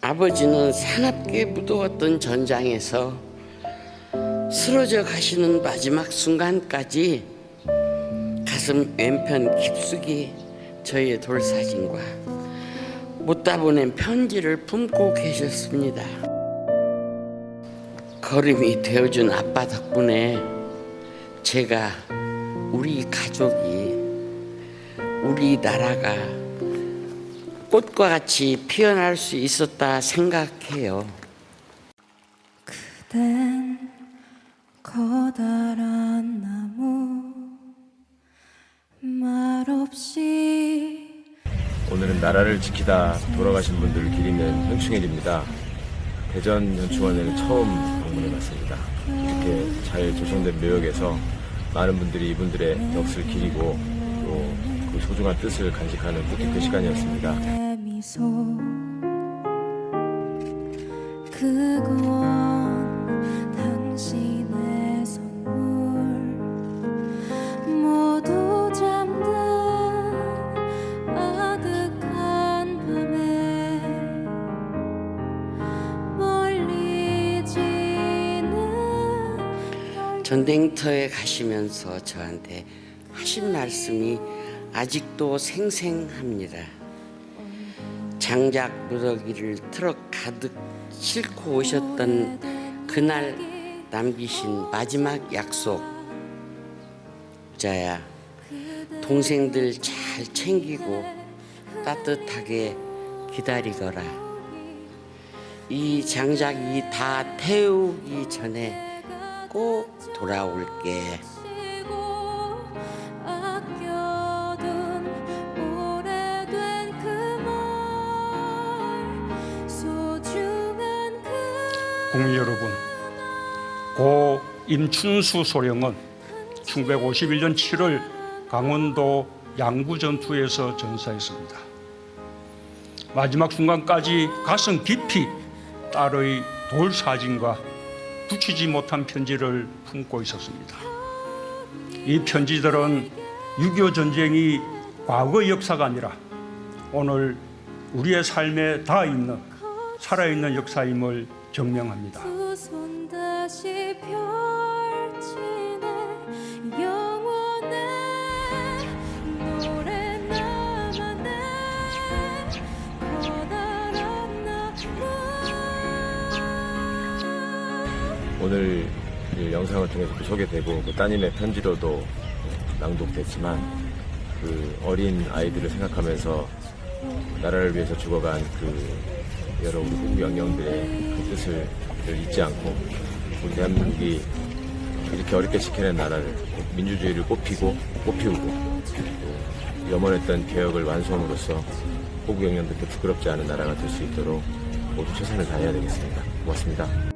아버지는 사납게 묻어왔던 전장에서 쓰러져 가시는 마지막 순간까지 가슴 왼편 깊숙이 저의 돌사진과 못다 보낸 편지를 품고 계셨습니다. 걸음이 되어준 아빠 덕분에 제가 우리 가족이 우리 나라가 꽃과 같이 피어날 수 있었다 생각해요. 그댄 커다란 나무 말없이 오늘은 나라를 지키다 돌아가신 분들을 기리는 현충일입니다. 대전 현충원에는 처음 방문해 봤습니다. 이렇게 잘 조성된 묘역에서 많은 분들이 이분들의 넋을 기리고 또그 소중한 뜻을 간직하는 뜻깊은 시간이었습니다. 멀리 지는 전쟁터에 가시면서 저한테 하신 말씀이 아직도 생생합니다. 장작 무더기를 트럭 가득 싣고 오셨던 그날 남기신 마지막 약속. 자야, 동생들 잘 챙기고 따뜻하게 기다리거라. 이 장작이 다 태우기 전에 꼭 돌아올게. 국민 여러분, 고 임춘수 소령은 1951년 7월 강원도 양구 전투에서 전사했습니다. 마지막 순간까지 가슴 깊이 딸의 돌 사진과 붙이지 못한 편지를 품고 있었습니다. 이 편지들은 6.25 전쟁이 과거 역사가 아니라 오늘 우리의 삶에 닿아 있는 살아있는 역사임을 증명합니다. 나무 오늘 이 영상을 통해서 또 소개되고 그 따님의 편지로도 낭독됐지만 그 어린 아이들을 생각하면서 나라를 위해서 죽어간 그 여러 우리 후국 영령들의 그 뜻을 늘 잊지 않고 우리 대한민국이 이렇게 어렵게 지켜낸 나라를 민주주의를 꽃피고 꽃피우고 또 염원했던 개혁을 완수함으로써 호국 영령들께 부끄럽지 않은 나라가 될 수 있도록 모두 최선을 다해야 되겠습니다. 고맙습니다.